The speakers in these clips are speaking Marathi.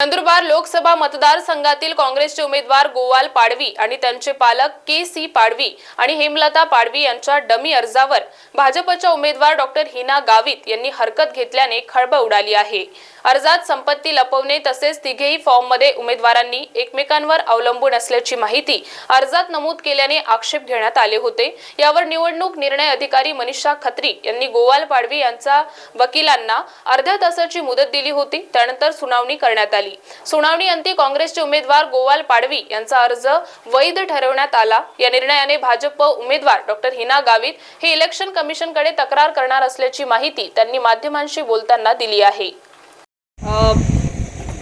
नंदुरबार लोकसभा मतदारसंघातील काँग्रेसचे उमेदवार गोवाल पाडवी आणि त्यांचे पालक के सी पाडवी आणि हेमलता पाडवी यांच्या डमी अर्जावर भाजपच्या उमेदवार डॉक्टर हिना गावित यांनी हरकत घेतल्याने खळबळ उडाली आहे. अर्जात संपत्ती लपवणे तसेच तिघेही फॉर्ममध्ये उमेदवारांनी एकमेकांवर अवलंबून असल्याची माहिती अर्जात नमूद केल्याने आक्षेप घेण्यात आले होते. यावर निवडणूक निर्णय अधिकारी मनीषा खत्री यांनी गोवाल पाडवी यांचा वकिलांना अर्ध्या तासाची मुदत दिली होती. त्यानंतर सुनावणी करण्यात आली. सुनावणी अंती काँग्रेसचे उमेदवार गोवाल पाडवी यांचा अर्ज वैध ठरवण्यात आला. या निर्णयाने भाजप उमेदवार डॉक्टर हिना गावित हे इलेक्शन कमिशनकडे तक्रार करणार असल्याची माहिती त्यांनी माध्यमांशी बोलताना दिली आहे.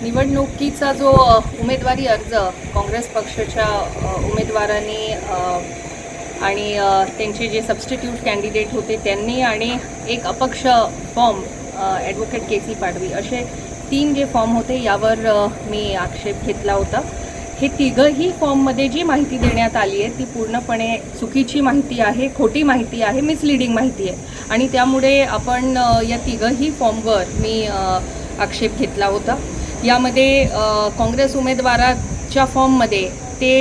निवडणुकीचा जो उमेदवारी अर्ज काँग्रेस पक्षाच्या उमेदवारांनी आणि त्यांचे जे सबस्टिट्यूट कॅन्डिडेट होते त्यांनी आणि एक अपक्ष form advocate K C Padvi असे तीन जे फॉर्म होते यावर मी आक्षेप घेतला होता. हे तिघंही फॉर्ममध्ये जी माहिती देण्यात आली आहे ती पूर्णपणे चुकीची माहिती आहे खोटी माहिती आहे मिसलिडिंग माहिती आहे. आणि त्यामुळे आपण या तिघंही फॉर्मवर मी आक्षेप घेतला होता. यामध्ये काँग्रेस उमेदवाराच्या फॉर्ममध्ये ते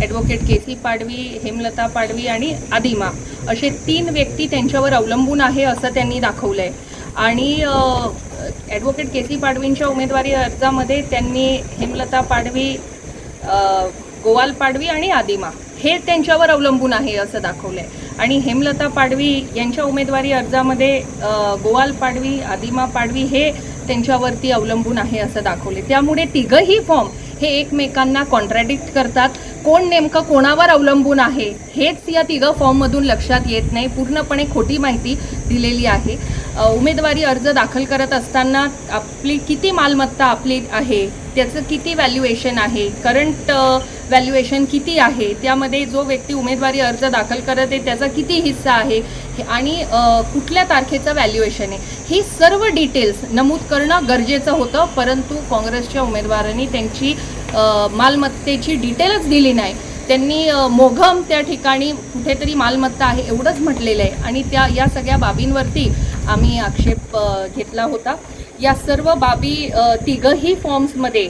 advocate K C Padvi Hemlata Padvi आणि आदिमा असे तीन व्यक्ती त्यांच्यावर अवलंबून आहे असं त्यांनी दाखवलं आहे आणि ॲडव्होकेट के सी पाडवींच्या उमेदवारी अर्जामध्ये त्यांनी हेमलता पाडवी गोवाल पाडवी आणि आदिमा हे त्यांच्यावर अवलंबून आहे असं दाखवलं आहे आणि हेमलता पाडवी यांच्या उमेदवारी अर्जामध्ये गोवाल पाडवी आदिमा पाडवी हे त्यांच्यावरती अवलंबून आहे असं दाखवले त्यामुळे तिघंही फॉर्म हे एकमेकांना कॉन्ट्रॅडिक्ट करतात. कोण नेमकं कोणावर अवलंबून आहे हेच या तिघं फॉर्ममधून लक्षात येत नाही. पूर्णपणे खोटी माहिती दिलेली आहे. उमेदवारी अर्ज दाखल करत असताना आपली किती मालमत्ता आपली आहे त्याचं किती व्हॅल्युएशन आहे करंट व्हॅल्युएशन किती आहे त्यामध्ये जो व्यक्ती उमेदवारी अर्ज दाखल करत आहे त्याचा किती हिस्सा आहे हे- आणि कुठल्या तारखेचं व्हॅल्युएशन आहे ही सर्व डिटेल्स नमूद करणं गरजेचं होतं परंतु काँग्रेसच्या उमेदवारांनी त्यांची मालमत्तेची डिटेलच दिली नाही. त्यांनी मोघम त्या ठिकाणी कुठेतरी मालमत्ता आहे एवढंच म्हटलेलं आहे आणि त्या या सगळ्या बाबींवरती आम्ही आक्षेप घेतला होता. या सर्व बाबी तिघही तिघंही फॉर्म्समध्ये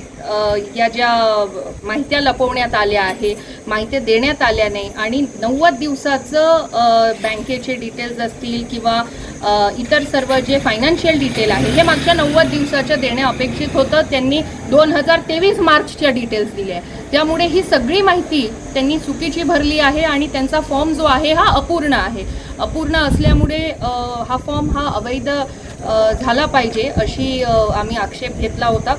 या ज्या माहित्या लपवण्यात आल्या आहे माहित्या देण्यात आल्या नाही आणि नव्वद दिवसाचं बँकेचे डिटेल्स असतील किंवा इतर सर्व जे फायनान्शियल डिटेल आहे हे मागच्या नव्वद दिवसाच्या देणे अपेक्षित होतं. त्यांनी दोन हजार तेवीस मार्चच्या डिटेल्स दिल्या आहे त्यामुळे ही सगळी माहिती त्यांनी चुकीची भरली आहे आणि त्यांचा फॉर्म जो आहे हा अपूर्ण आहे. अपूर्ण असल्यामुळे हा फॉर्म हा अवैध झाला पाहिजे अशी आम्ही आक्षेप घेतला होता.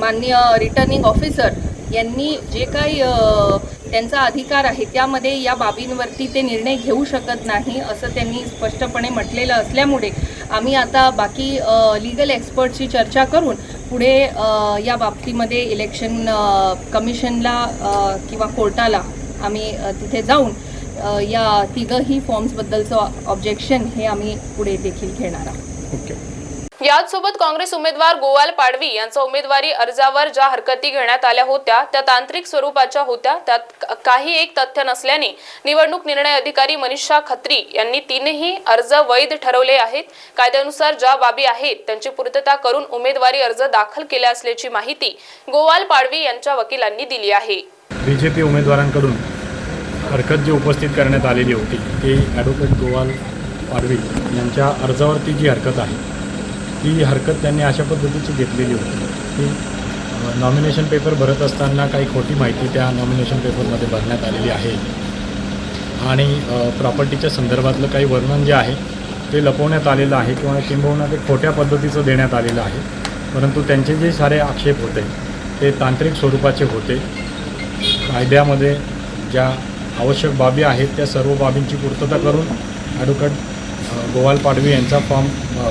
माननीय रिटर्निंग ऑफिसर यांनी जे काही त्यांचा अधिकार आहे त्यामध्ये या बाबींवरती ते निर्णय घेऊ शकत नाही असं त्यांनी स्पष्टपणे म्हटलेलं असल्यामुळे आम्ही आता बाकी लीगल एक्सपर्टशी चर्चा करून पुढे या बाबतीमध्ये इलेक्शन कमिशनला किंवा कोर्टाला आम्ही तिथे जाऊन या तिघंही फॉर्म्सबद्दलचं ऑब्जेक्शन हे आम्ही पुढे देखील घेणार आहोत. ओके. याचसोबत काँग्रेस उमेदवार गोवाल पाडवी यांचा उमेदवारी अर्जावर ज्या हरकती घेण्यात आल्या होत्या त्या तांत्रिक स्वरूपाच्या होत्या. त्यात काही एक तथ्य नसल्याने निवडणूक निर्णय अधिकारी मनीषा खत्री यांनी तीनही अर्ज वैध ठरवले आहेत. कायद्यानुसार ज्या बाबी आहेत त्यांची पूर्तता करून उमेदवारी अर्ज दाखल केला असल्याची माहिती गोवाल पाडवी यांच्या वकिलांनी दिली आहे. बी जे पी उमेदवारांकडून हरकत जी उपस्थित करण्यात आलेली होती ती ॲडव्होकेट गोवाल पाडवी यांच्या अर्जावरती जी हरकत आहे ती हरकत त्यांनी अशा पद्धतीची घेतलेली होती की नॉमिनेशन पेपर भरत असताना काही खोटी माहिती त्या नॉमिनेशन पेपरमध्ये भरण्यात आलेली आहे. आणि प्रॉपर्टीच्या संदर्भातलं काही वर्णन जे आहे ते लपवण्यात आलेलं आहे किंवा किंबहुना ते खोट्या पद्धतीचं देण्यात आलेलं आहे. परंतु त्यांचे जे सारे आक्षेप होते ते तांत्रिक स्वरूपाचे होते. कायद्यामध्ये ज्या आवश्यक बाबी आहेत त्या सर्व बाबींची पूर्तता करून ॲडव्होकेट गोवाल पाडवी यांचा फॉर्म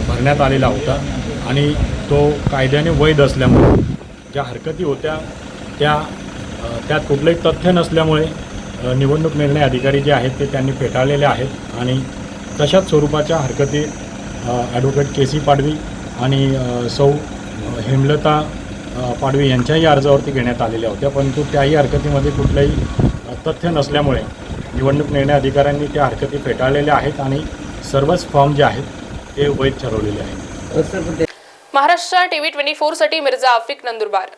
भरण्यात आलेला होता. आणि तो कायद्याने वैध असल्यामुळे ज्या हरकती होत्या त्या त्यात कुठलंही तथ्य नसल्यामुळे निवडणूक निर्णय अधिकारी जे आहेत ते त्यांनी फेटाळलेले आहेत. आणि तशाच स्वरूपाच्या हरकती ॲडव्होकेट के सी पाडवी आणि सौ हेमलता पाडवी यांच्याही अर्जावरती घेण्यात आलेल्या होत्या. परंतु त्याही हरकतीमध्ये कुठल्याही तथ्य नसल्यामुळे निवडणूक निर्णय अधिकाऱ्यांनी त्या हरकती फेटाळलेल्या आहेत आणि सर्वच फॉर्म जे आहेत ते वैध ठरवलेले आहेत. महाराष्ट्र टीव्ही ट्वेंटी फोरसाठी मिर्झा आफिक नंदुरबार